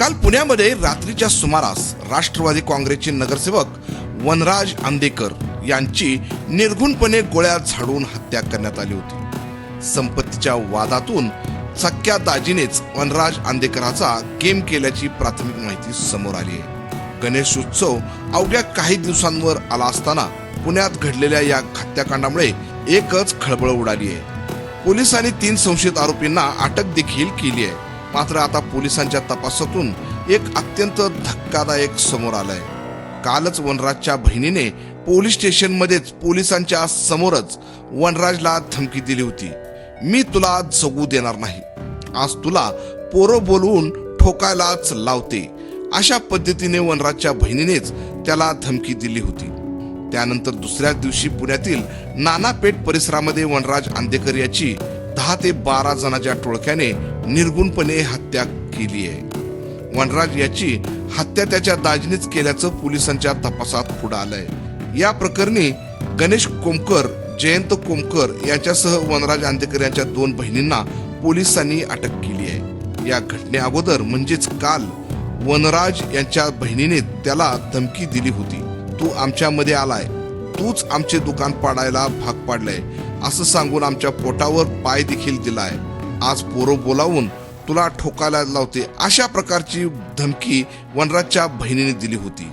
काल पुण्यामध्ये रात्रीच्या सुमारास राष्ट्रवादी काँग्रेसचे नगरसेवक वनराज आंदेकर यांची निर्घुणपणे गोळ्या झाडून हत्या करण्यात आली होती. संपत्तीच्या वादातून सख्या दाजीनेच वनराज आंदेकराचा गेम केल्याची प्राथमिक माहिती समोर आली आहे. गणेश उत्सव अवघ्या काही दिवसांवर आला असताना पुण्यात घडलेल्या या हत्याकांडामुळे एकच खळबळ उडाली आहे. पोलिसांनी तीन संशयित आरोपींना अटक देखील केली आहे. मात्र आता पोलिसांच्या तपासातून एक अत्यंत धक्कादायक समोर आलंय. कालच वनराजच्या बहिणीने पोलीस स्टेशनमध्येच पोलिसांच्या समोरच वनराजला धमकी दिली होती. मी तुला जगू देणार नाही. आज तुला पोरं बोलवून ठोकायलाच लावते. अशा पद्धतीने वनराजच्या बहिणीनेच त्याला धमकी दिली होती. त्यानंतर दुसऱ्याच दिवशी पुण्यातील नानापेठ परिसरामध्ये वनराज आंदेकर याची दहा ते बारा जणांच्या टोळक्याने निर्गुणपणे हत्या केली आहे. वनराज याची हत्या त्याच्या दाजनीच केल्याचं पोलिसांच्या तपासात पुढे आलंय. या प्रकरणी गणेश कोमकर जयंत कोमकर यांच्यासह वनराज आंदेकर यांच्या दोन बहिणींना पोलिसांनी अटक केली आहे. या घटने अगोदर म्हणजेच काल वनराज यांच्या बहिणीने त्याला धमकी दिली होती. तू आमच्यामध्ये आलाय. तूच आमचे दुकान पाडायला भाग पाडलाय. असं सांगून आमच्या पोटावर पाय देखील दिलाय. आज पोरं बोलावून तुला ठोकायला लावते अशा प्रकारची धमकी वनराजच्या बहिणीने दिली होती.